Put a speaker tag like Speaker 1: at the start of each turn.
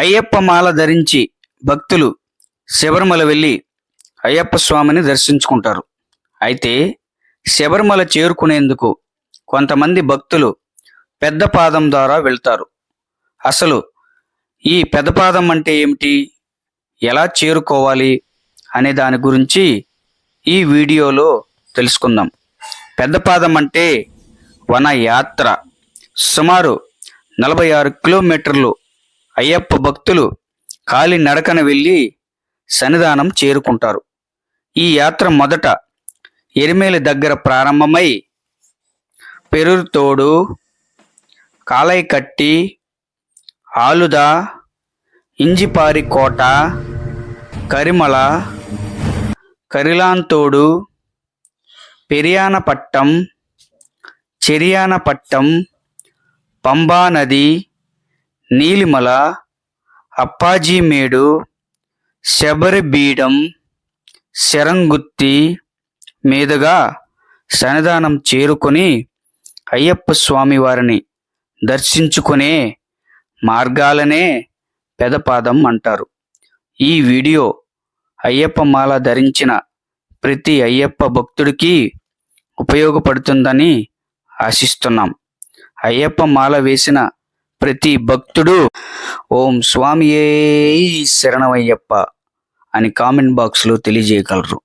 Speaker 1: అయ్యప్ప మాల ధరించి భక్తులు శబరిమల వెళ్ళి అయ్యప్ప స్వామిని దర్శించుకుంటారు. అయితే శబరిమల చేరుకునేందుకు కొంతమంది భక్తులు పెద్ద పాదం ద్వారా వెళ్తారు. అసలు ఈ పెద్ద పాదం అంటే ఏమిటి? ఎలా చేరుకోవాలి? అనే దాని గురించి ఈ వీడియోలో తెలుసుకుందాం. పెద్ద పాదం అంటే వన యాత్ర సుమారు నలభై ఆరు కిలోమీటర్లు అయ్యప్ప భక్తులు కాలి నడకన వెళ్ళి సన్నిధానం చేరుకుంటారు. ఈ యాత్ర మొదట ఎరిమేలి దగ్గర ప్రారంభమై పెరురుతోడు కాలైకట్టి ఆలుద ఇంజిపారి కోట కరిమల కరిలాంతోడు పెరియానపట్టం చెరియానపట్టం పంబానది నది నీలిమల అప్పాజీమేడు శబరిబీడం శరంగుత్తి మీదుగా సన్నిధానం చేరుకొని అయ్యప్ప స్వామి వారిని దర్శించుకునే మార్గాలనే పెదపాదం అంటారు. ఈ వీడియో అయ్యప్ప మాల ధరించిన ప్రతి అయ్యప్ప భక్తుడికి ఉపయోగపడుతుందని ఆశిస్తున్నాం. అయ్యప్ప మాల వేసిన ప్రతి భక్తుడు ఓం స్వామియే శరణమయ్యప్ప అని కామెంట్ బాక్స్లో తెలియజేయగలరు.